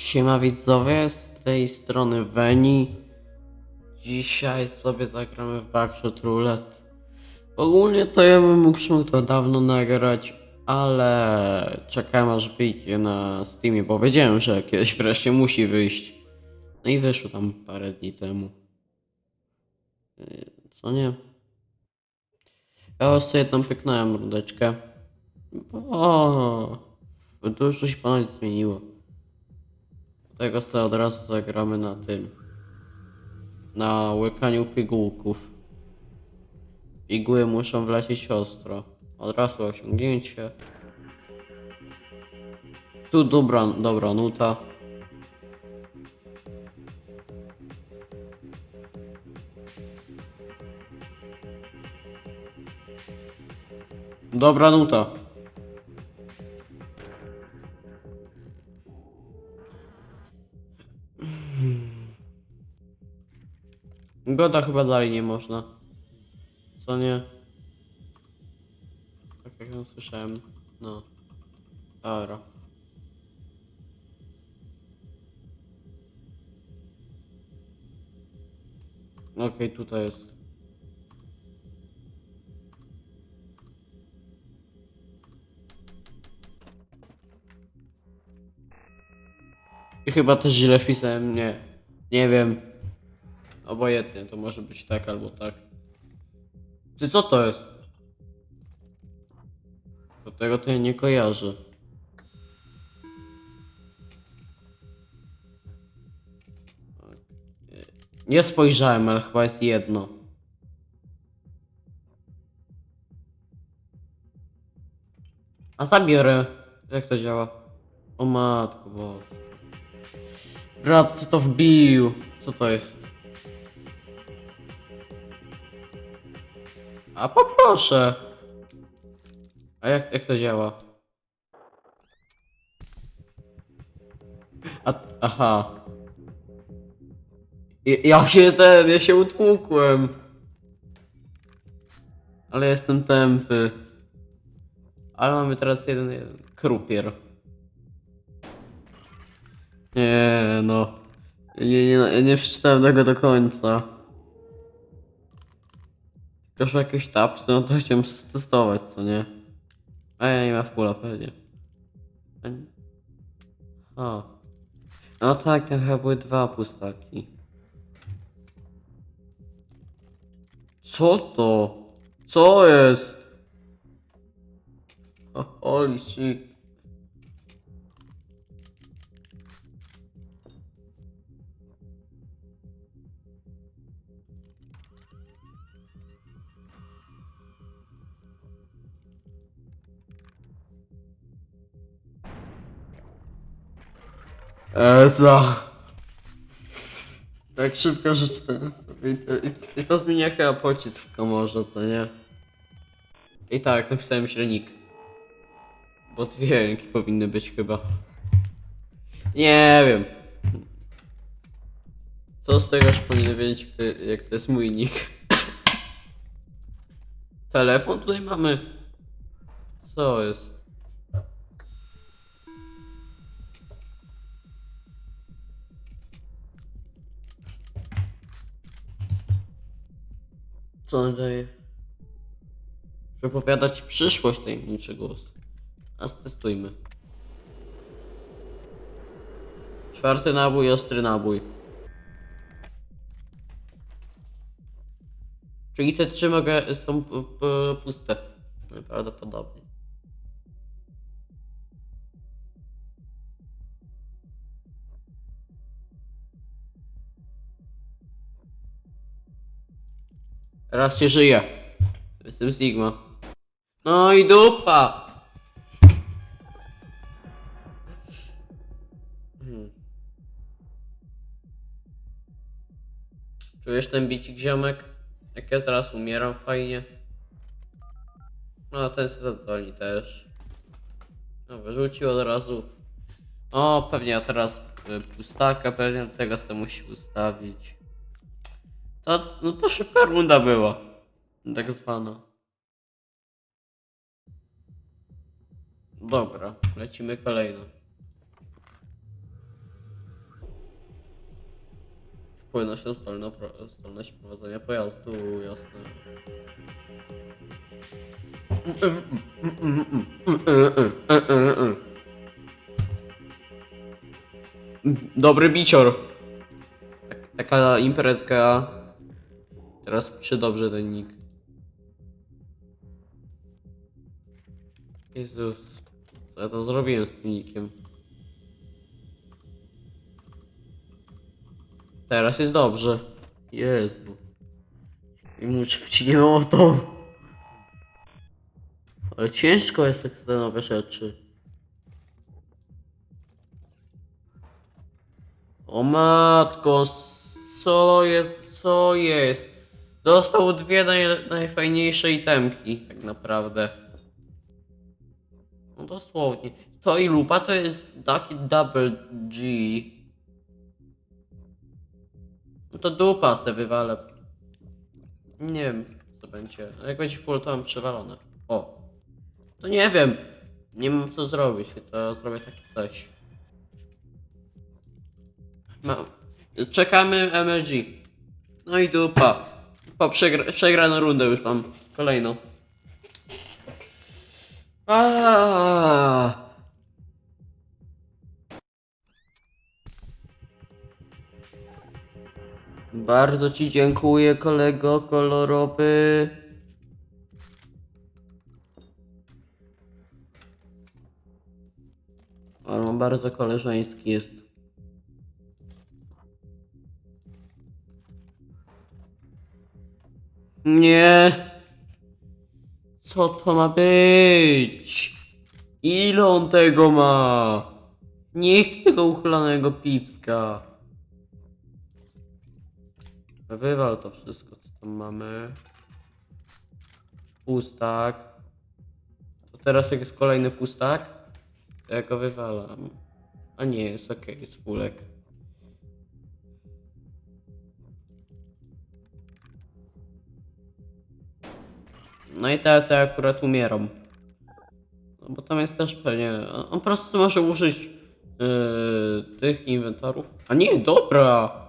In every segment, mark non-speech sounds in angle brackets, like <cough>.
Siema widzowie, z tej strony Weni. Dzisiaj sobie zagramy w Backshot Roulette. Ogólnie to ja bym mógł to dawno nagrać, ale czekałem aż wyjdzie na Steamie, bo wiedziałem, że kiedyś wreszcie musi wyjść. No i wyszło tam parę dni temu. Yy, Co nie? Ja sobie tam pyknąłem rudeczkę. O, dużo się ponad zmieniło. Tego sobie od razu zagramy na tym. Na łykaniu pigułków. Igły muszą wlecieć ostro. Od razu osiągnięcie. Tu dobra, dobra nuta. Dobra nuta. Goda chyba dalej nie można. Co nie? Tak jak ją słyszałem. No. Dobra. Okej, tutaj jest. I chyba też źle wpisałem, nie. Nie wiem. Obojętnie, to może być tak albo tak. Ty co to jest? Do tego to nie kojarzę. Nie spojrzałem, ale chyba jest jedno. A zabiorę. Jak to działa? O matko boska. Brat, co to wbił? Co to jest? A poproszę. A jak, jak to działa? A, aha. Ja, się ten, ja się utłukłem. Ale jestem tępy. Ale mamy teraz jeden, jeden krupier. Nie no. Nie, nie, nie, nie przeczytałem tego do końca. Że jakieś tapsy, no to chciałem testować, co nie? A ja nie ma w pula pewnie. O. No tak, tam chyba były dwa pustaki. Co to? Co jest? Holy shit. Eza. Tak szybko rzecz ten. I to, i, I to zmienia chyba pocisk w komorze, co nie? I tak, napisałem średnik. Bo dwie ręki powinny być chyba. Nie wiem. Co z tego, że powinien wiedzieć, kto, jak to jest mój nick. Telefon tutaj mamy. Co jest? Co on daje? Przyszłość tajemniczy głos. A stestujmy. Czwarty nabój, ostry nabój. Czyli te trzy mogę, są puste. Prawdopodobnie. Raz się żyje. Jestem Sigma. No i dupa! Hmm. Czujesz ten bicik ziomek? Jak ja teraz umieram fajnie. No ten się zadzwoni też. No wyrzucił od razu. O, pewnie ja teraz y, pustaka, pewnie tego sobie musi ustawić. To, no to szybka runda była. Tak zwana. Dobra, lecimy kolejno. Płynność to zdolna, pro- zdolność prowadzenia pojazdu, jasne. Dobry bicior. Tak, taka imprezka. Teraz pisze dobrze ten nick. Jezus. Co ja to zrobiłem z tym nickiem? Teraz jest dobrze. Jezu. I muszę ci nie o to. Ale ciężko jest tak te nowe rzeczy. O matko, co jest, co jest? Dostał dwie naj, najfajniejsze itemki, tak naprawdę. No dosłownie. To i lupa to jest taki double G. No to dupa se wywalę. Nie wiem, co będzie. No Jak będzie full, to mam przewalone. O. To nie wiem. Nie mam co zrobić, to zrobię takie coś. Mam. Czekamy MLG. No i dupa. Po przegra przegraną rundę już mam. Kolejną. Aaaa. Bardzo ci dziękuję, kolego kolorowy. On bardzo koleżeński jest. Nie. Co to ma być? Ile on tego ma? Nie chcę tego uchylanego pipska. Wywal to wszystko, co tam mamy. Pustak. To teraz jak jest kolejny pustak, to ja go wywalam. A nie, jest ok, jest fulek. No i teraz ja akurat umieram. No bo tam jest też pewnie. On po prostu może użyć yy, tych inwentarów. A nie, dobra!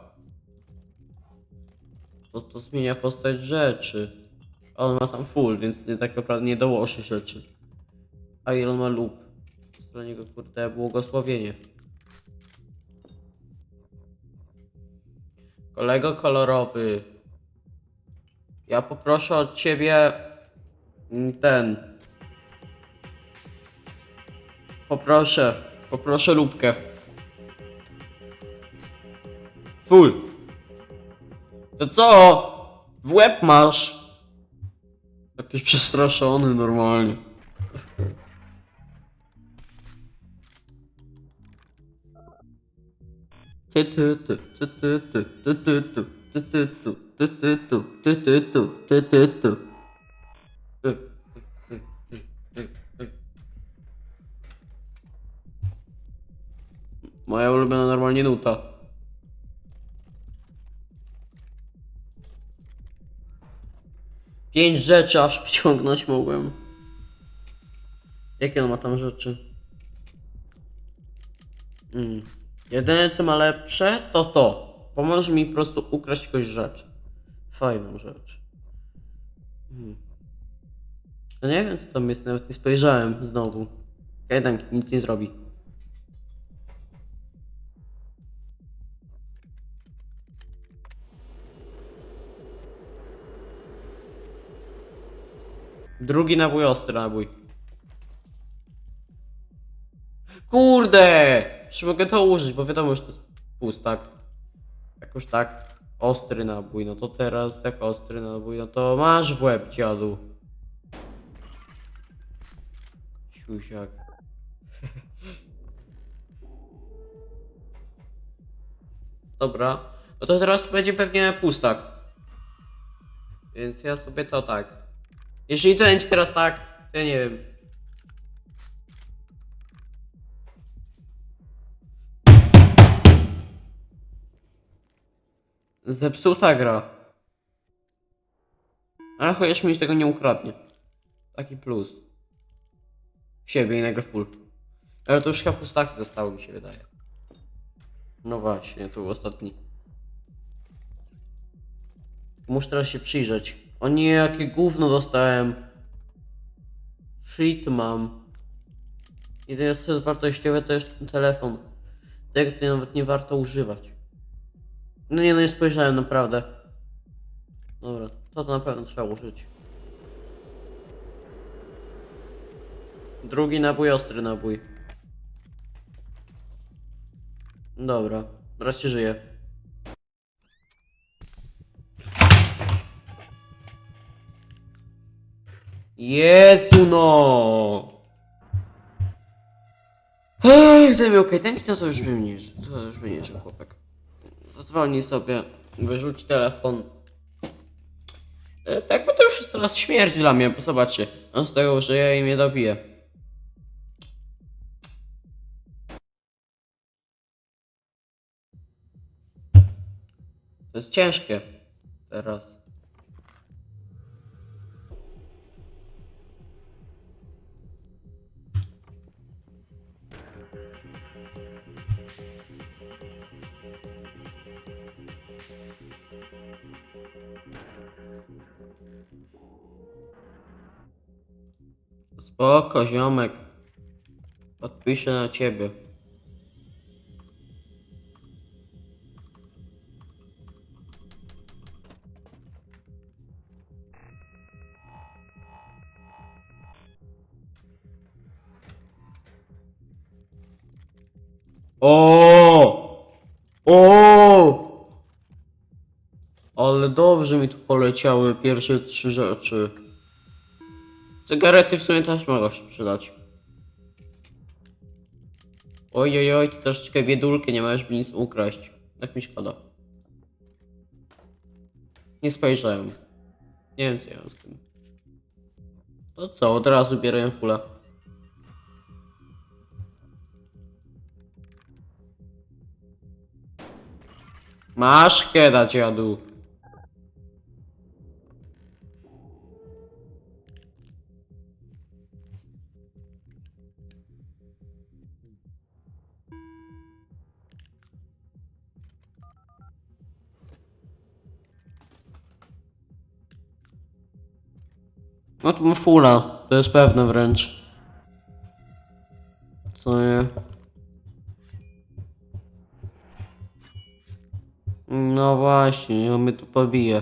To, to zmienia postać rzeczy. A on ma tam full, więc nie tak naprawdę nie dołoży rzeczy. A ile on ma lub? Dla niego kurde błogosławienie. Kolego kolorowy. Ja poproszę od ciebie ten. Poproszę, poproszę lubkę. Full. To co? W łeb masz? Jakiś przestraszony normalnie. Ty ty ty ty ty ty ty ty ty ty ty ty ty ty ty ty ty Moja ulubiona normalnie nuta. Pięć rzeczy aż wciągnąć mogłem. Jakie on ma tam rzeczy? Mm. Jedyne co ma lepsze to to. Pomoże mi po prostu ukraść jakąś rzecz. Fajną rzecz. Mm. No nie wiem co tam jest, nawet nie spojrzałem znowu. Kajdanki nic nie zrobi. Drugi nabój, ostry nabój. Kurde! Czy mogę to użyć, bo wiadomo, że to jest pustak. Jakoś tak. Ostry nabój, no to teraz jak ostry nabój, no to masz w łeb, dziadu. Siusiak. Dobra. No to teraz będzie pewnie pustak. Więc ja sobie to tak. Jeżeli to będzie teraz tak, to ja nie wiem. Zepsuta gra. Ale chociaż mi się tego nie ukradnie. Taki plus. Siebie i nagle full. Ale to już chyba pustaki zostało mi się wydaje. No właśnie, to był ostatni. Muszę teraz się przyjrzeć. O nie, jakie gówno dostałem. Shit mam. Jedyne co jest wartościowe to jest ten telefon. Tego to nawet nie warto używać. No nie, no nie spojrzałem naprawdę. Dobra, to to na pewno trzeba użyć. Drugi nabój, ostry nabój. Dobra, się żyje. Jezu no! Ej, to mi okej, ten no to już bym nie to już by nie żył chłopak. Zadzwoni sobie, wyrzuci telefon. E, tak, bo to już jest teraz śmierć dla mnie, bo zobaczcie, on z tego żyje i mnie dobije. To jest ciężkie teraz. Spoko, ziomek. Odpiszę na ciebie. O! O! Ale dobrze mi tu poleciały pierwsze trzy rzeczy. Cygarety w sumie też mogą się przydać. Oj, oj, ty troszeczkę biedulki, nie możesz mi nic ukraść. Tak mi szkoda. Nie spojrzałem. Nie wiem co ja mam z tym. To co, od razu bierę fulę. Masz kieda, dziadu. No to ma fula, to jest pewne wręcz. Co nie? No właśnie, on mnie tu pobije.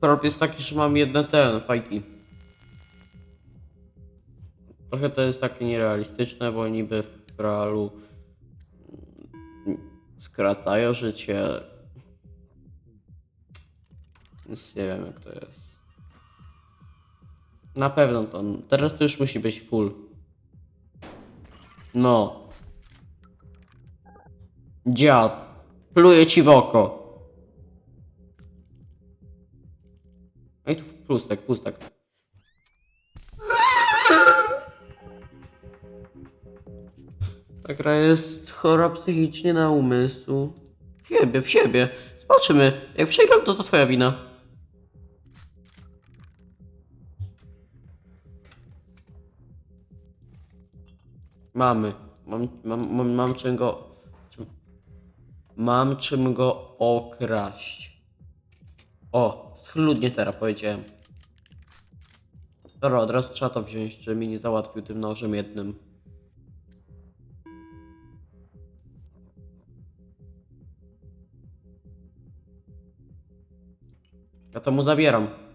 Problem jest taki, że mam jedne ten, fajki. Trochę to jest takie nierealistyczne, bo niby w mm, skracają życie. Nic nie wiem jak to jest. Na pewno to. Teraz to już musi być full. No. Dziad. Pluję ci w oko. Ej, tu pustek, pustek. Ta gra jest chora psychicznie na umysł. W siebie, w siebie. Zobaczymy. Jak przegram, to to twoja wina. Mamy. Mam, mam, mam, mam czym go. Czym, mam czym go okraść. O, schludnie teraz powiedziałem. Dobra, od razu trzeba to wziąć, żeby mi nie załatwił tym nożem jednym. Ja to mu zabieram.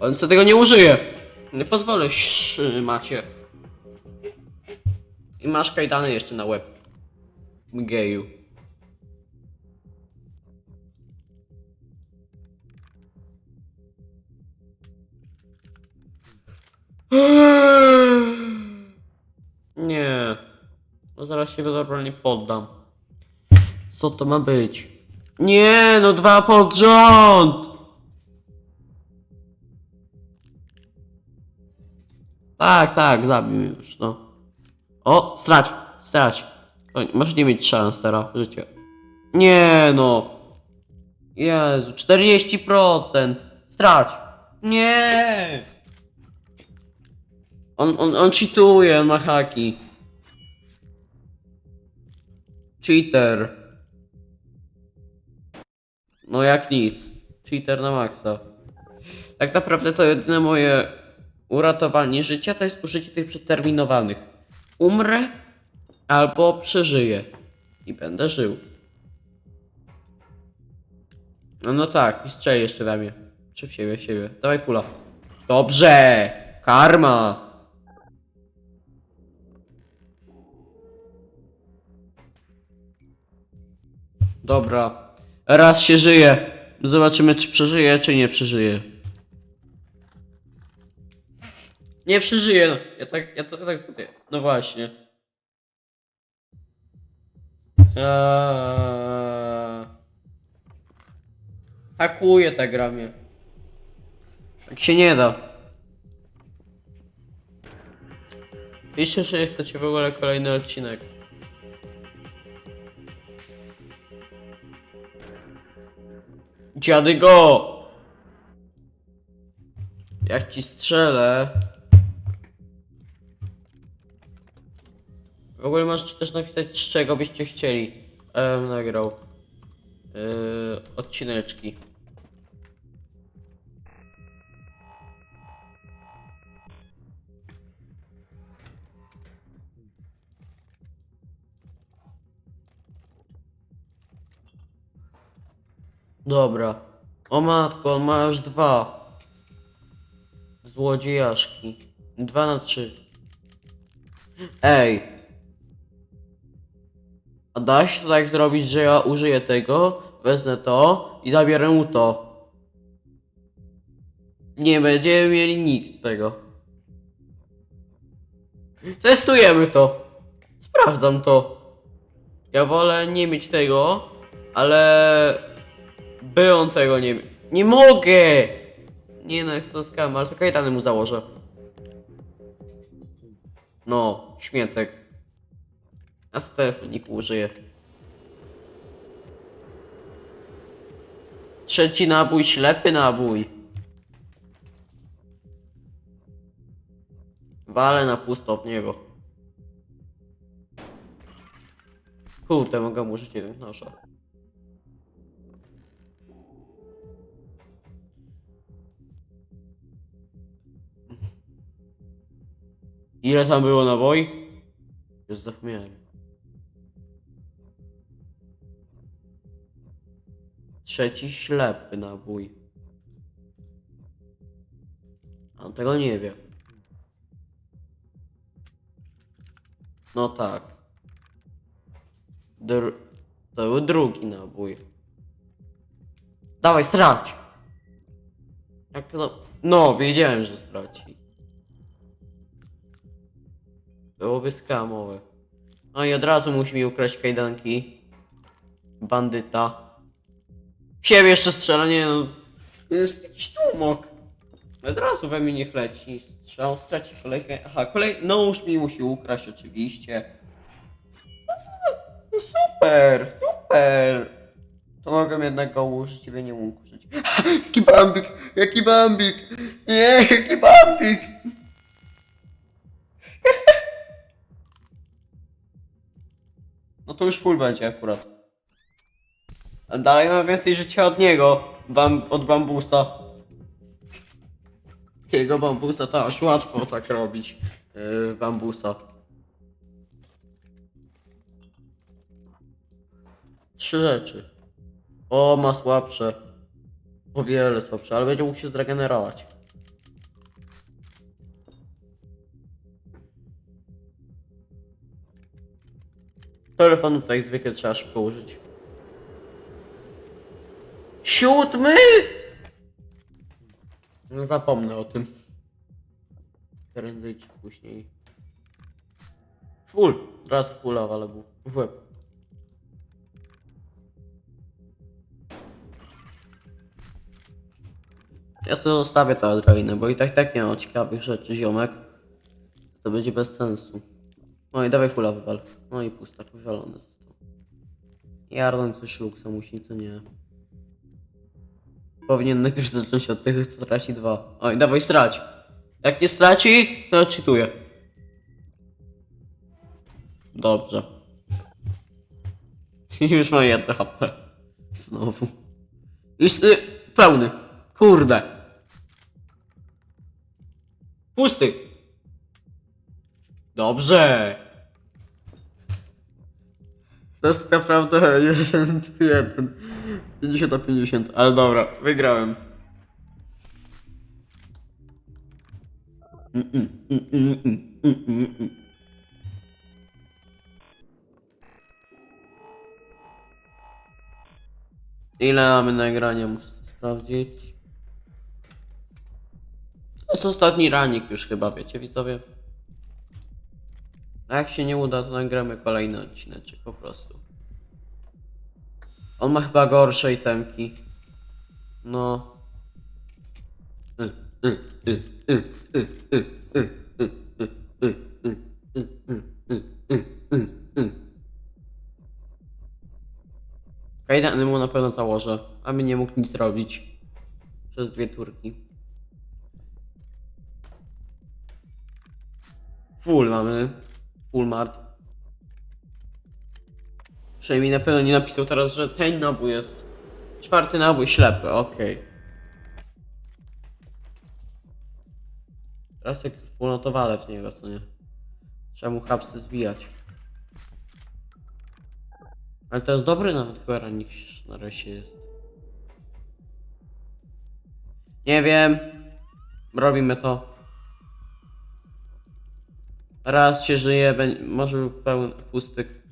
On co tego nie użyje. Nie pozwolę, macie. I masz kajdany jeszcze na łeb. Geju. <sighs> Nie. No zaraz się normalnie poddam. Co to ma być? Nie, no dwa pod rząd! Tak, tak, zabił już, no. O, strać, strać. Możesz nie mieć szans teraz, życie. Nie no. Jezu, 40%! Strać! Nie! On, on, on cheatuje, on ma haki. Cheater. No jak nic. Cheater na maksa. Tak naprawdę to jedyne moje uratowanie życia to jest użycie tych przeterminowanych. Umrę albo przeżyję. I będę żył. No, no tak, i strzelę jeszcze we mnie. Czy w siebie, w siebie. Dawaj fula. Dobrze! Karma! Dobra. Raz się żyje. Zobaczymy, czy przeżyje, czy nie przeżyje. Nie przeżyje. no. Ja tak, ja to tak zrobię. No właśnie. Eee... Hakuje ta gra mnie. Tak się nie da. Piszcie, że chcecie w ogóle kolejny odcinek. Dziady go! Jak ci strzelę... W ogóle możecie też napisać, z czego byście chcieli, em, nagrał. Yy, odcineczki. Dobra. O matko, on ma aż dwa. Złodziejaszki. Dwa na trzy. Ej. Da się to tak zrobić, że ja użyję tego, wezmę to i zabiorę mu to. Nie będziemy mieli nikt tego. Testujemy to. Sprawdzam to. Ja wolę nie mieć tego, ale by on tego nie. Nie mogę! Nie no, jest to skam, ale to kajtany mu założę. No, śmiętek. A z telefoniku użyję. Trzeci nabój, ślepy nabój. Walę na pusto w niego. Kurde, mogę mu użyć jeden noża. Ile tam było naboi? Już zapomniałem. Trzeci ślepy nabój. A on tego nie wie. No tak. Dr to był drugi nabój. Dawaj, strać! Jak to... No, wiedziałem, że straci. Byłoby skamowe. No i od razu musi mi ukraść kajdanki. Bandyta. Siebie jeszcze strzela, nie no. Jest jakiś tłumok. Od razu we mnie niech leci. Strzał, straci kolejkę. Aha, kolej... No już mi musi ukraść oczywiście. No super, super. To mogę jednak go użyć by nie mógł użyć. Jaki bambik, jaki bambik. Nie, jaki bambik. <laughs> No to już full będzie akurat. Dalej mam więcej życia od niego. Bam, od bambusa. Takiego bambusa to aż łatwo tak robić. Yy, w bambusa. Trzy rzeczy. O, ma słabsze. O wiele słabsze, ale będzie mógł się zregenerować. Telefonu tutaj zwykle trzeba szybko użyć. Siódmy! No zapomnę o tym. Prędzej czy później. Full. Raz fulla, ale w łeb. Ja sobie zostawię tę adrenalinę, bo i tak tak nie mam ciekawych rzeczy, ziomek. To będzie bez sensu. No i dawaj fulla wywal. No i pustak wywalony został. Jarłem coś luksa musi, co nie. Powinien najpierw zacząć od tych, co traci dwa. Oj, dawaj strać. Jak nie straci, to czytuję. Dobrze. <laughs> Już mam jedno HP. Znowu. Jest y, pełny. Kurde. Pusty. Dobrze. Jest tak naprawdę 1 1. 50 na 50, ale dobra, wygrałem. Mm, mm, mm. Ile mamy nagrania? Muszę sprawdzić. To jest ostatni ranik już chyba, wiecie widzowie? A jak się nie uda, to nagramy kolejny odcineczek po prostu. On ma chyba gorsze itemki. No. Kajdany mu na pewno założę, aby nie mógł nic robić przez dwie turki. Full mamy. Full mart. Przynajmniej na pewno nie napisał teraz, że ten nabój jest. Czwarty nabój ślepy, okej. Teraz jak jest full, no to walę w niego, co nie? Trzeba mu hapsy zwijać. Ale to jest dobry nawet chyba niż na razie jest. Nie wiem. Robimy to. Raz się żyje, bę- może był pełny pusty.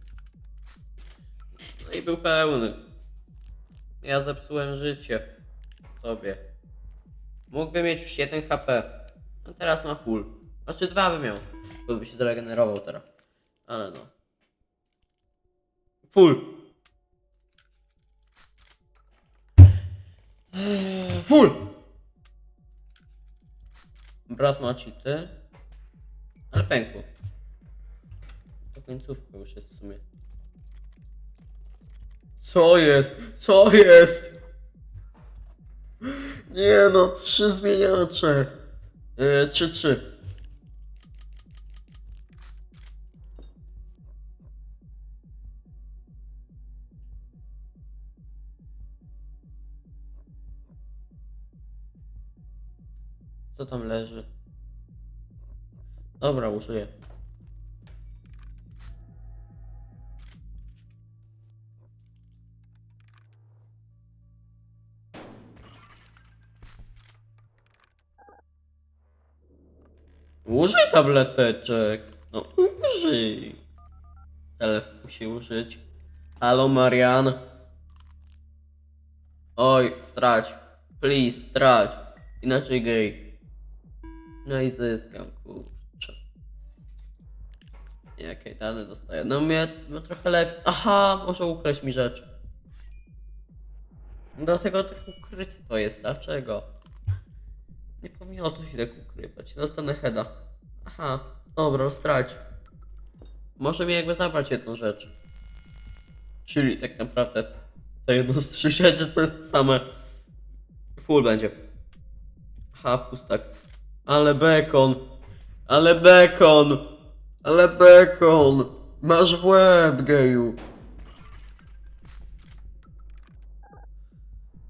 No i był pełny. Ja zepsułem życie sobie. Mógłby mieć już 1 HP. A teraz ma full. Znaczy dwa by miał. Bo by się zregenerował teraz. Ale no. Full. Full. Brat ma cheaty. Ale pękło. To końcówka już jest w sumie. Co jest? Co jest? Nie no, trzy zmieniacze. Yy, trzy, trzy. Co tam leży? Dobra, użyję. Użyj tableteczek. No użyj. Telefon musi użyć. Halo Marian. Oj, strać. Please, strać. Inaczej gej. No i zyskam, kurczę. Jakie dane dostaję? No mnie no trochę lepiej. Aha, może ukraść mi rzecz. Dlatego tak ukryte to jest. Dlaczego? Nie powinno to się tak ukrywać. Dostanę heada. Aha, dobra, strać. Może mi jakby zabrać jedną rzecz. Czyli tak naprawdę to jedno z trzech rzeczy to jest same. Full będzie. Aha, pustak. Ale bekon. Ale bekon. Ale bekon. Masz w łeb, geju.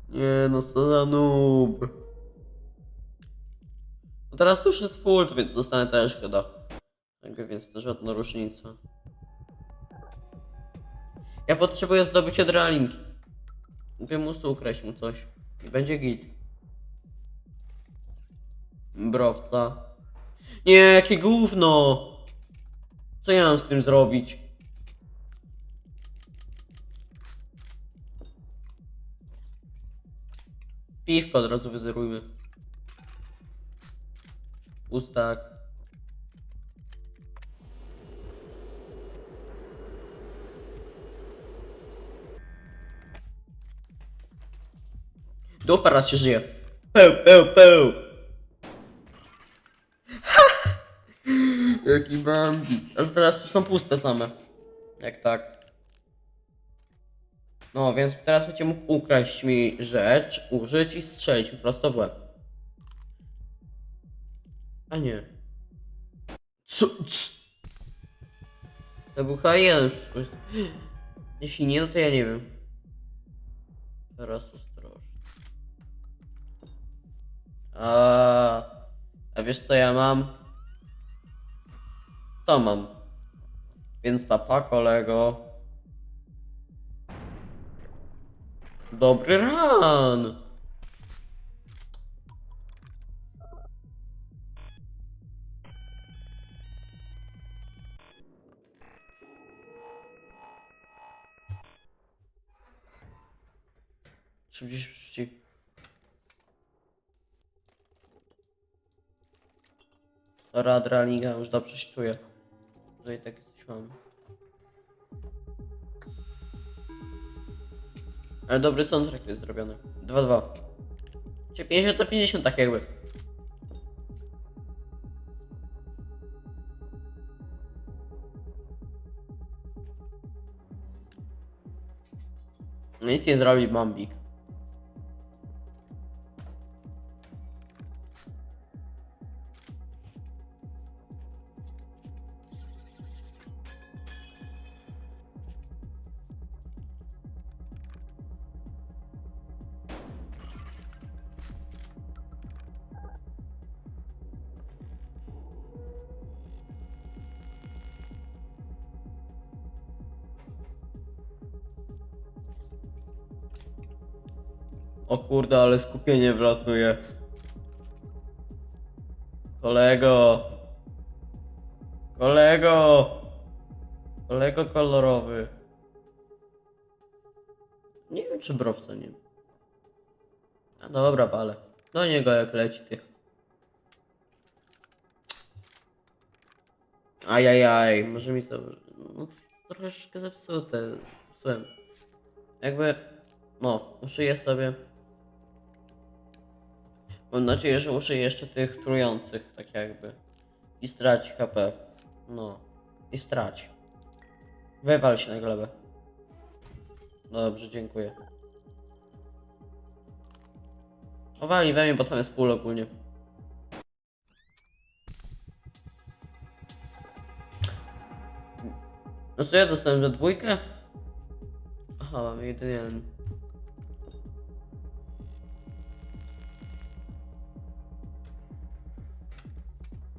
Nie no, co za noob. No teraz już jest full, to więc dostanę też chyba. Jakby więc to żadna różnica. Ja potrzebuję zdobyć adrenalinki. Mówię mu ukraść mu coś. I będzie git. Browca. Nie, jakie gówno! Co ja mam z tym zrobić? Piwko od razu wyzerujmy. Pustak. Dupa raz się żyje. Peł, peł, peł. Jaki Bambi. Ale teraz już są puste same. Jak tak. No, więc teraz będzie mógł ukraść mi rzecz, użyć i strzelić mi prosto w łeb. A nie. Co? co? To był chyba jeden przyszłość. <gasps> Jeśli nie, no to ja nie wiem. Teraz ostrożnie. A, a wiesz co ja mam? To mam. Więc papa kolego. Dobry ran! Szybciej, szybciej. Dobra, adrenalina, już dobrze się czuję. Że i tak coś mam. Ale dobry soundtrack jest zrobiony. 2-2. Czy 50 na 50 tak jakby. Nic nie zrobi Bambik. O kurde, ale skupienie wlatuje. Kolego. Kolego. Kolego kolorowy. Nie wiem czy browca nie. A dobra, ale do niego jak leci tych. Ajajaj, może mi to no, troszeczkę zepsute. Zepsułem. Jakby, no, uszyję sobie. Mam nadzieję, że użyję jeszcze tych trujących, tak jakby. I straci HP. No. I straci. Wywal się na glebę. Dobrze, dziękuję. Owali we mnie, bo tam jest pól ogólnie. No co ja dostałem za dwójkę? Aha, mamy jeden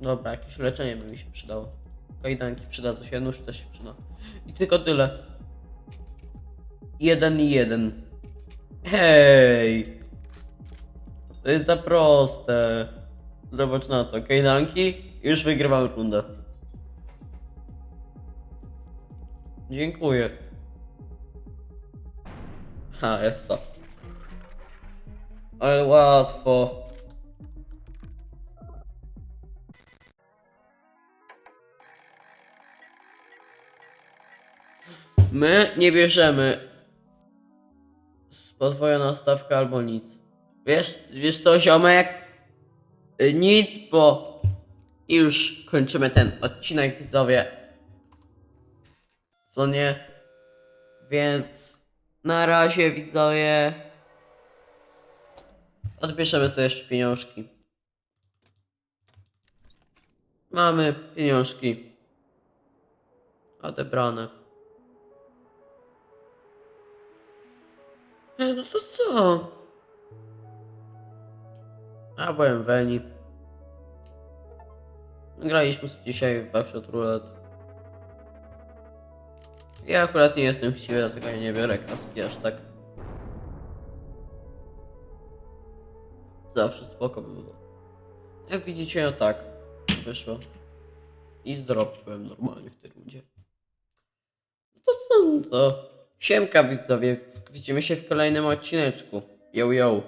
Dobra, jakieś leczenie by mi się przydało. Kajdanki przydadzą się, nóż też się przyda. I tylko tyle. Jeden i jeden. Hej! To jest za proste. Zobacz na to. Kajdanki już wygrywam rundę. Dziękuję. Ha, jest co. Ale łatwo. My nie bierzemy podwojona stawka albo nic. Wiesz, wiesz co, ziomek? Y, Nic, bo już kończymy ten odcinek, widzowie. Co nie? Więc na razie, widzowie. Odbierzemy sobie jeszcze pieniążki. Mamy pieniążki. Odebrane. E, no to co? A byłem w Eni. Graliśmy dzisiaj w Backshot Roulette. Ja akurat nie jestem chciwy, dlatego ja nie biorę kaski aż tak. Zawsze spoko by było. Jak widzicie, no tak. Wyszło. I zdropiłem normalnie w tej rundzie. No to co, no to... Siemka widzowie, widzimy się w kolejnym odcineczku. Yo, yo.